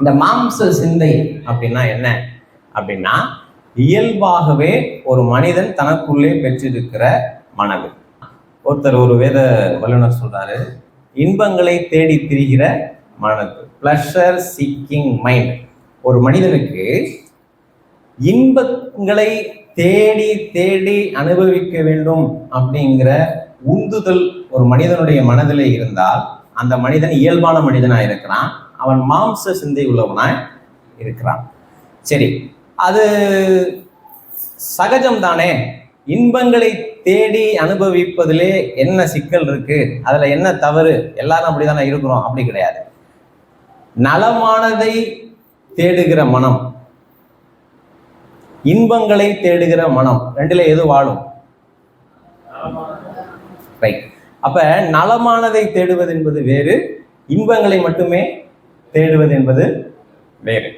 இந்த மாம்ச சிந்தை அப்படின்னா என்ன? அப்படின்னா இயல்பாகவே ஒரு மனிதன் தனக்குள்ளே பெற்றிருக்கிற மனது. ஒருத்தர் ஒரு வேத வல்லுனர் சொல்றாரு இன்பங்களை தேடி திரிகிற மனது. பிளஷர் சீக்கிங் மைண்ட் ஒரு மனிதனுக்கு இன்பங்களை தேடி தேடி அனுபவிக்க வேண்டும் அப்படிங்கிற உந்துதல் ஒரு மனிதனுடைய மனதில் இருந்தால் அந்த மனிதன் இயல்பான மனிதனாக இருக்கிறான் அவன் மாம்ச சிந்தை உள்ளவனாய் இருக்கிறான். சரி அது சகஜம் தானே இன்பங்களை தேடி அனுபவிப்பதிலே என்ன சிக்கல் இருக்கு? அதுல என்ன தவறு? எல்லாரும் அப்படிதானே இருக்கிறோம். அப்படி கிடையாது. நலமானதை தேடுகிற மனம் இன்பங்களை தேடுகிற மனம் ரெண்டுல எது வாழும்? ரைட் அப்ப நலமானதை தேடுவது என்பது வேறு இன்பங்களை மட்டுமே தேடுவது என்பது வேறு.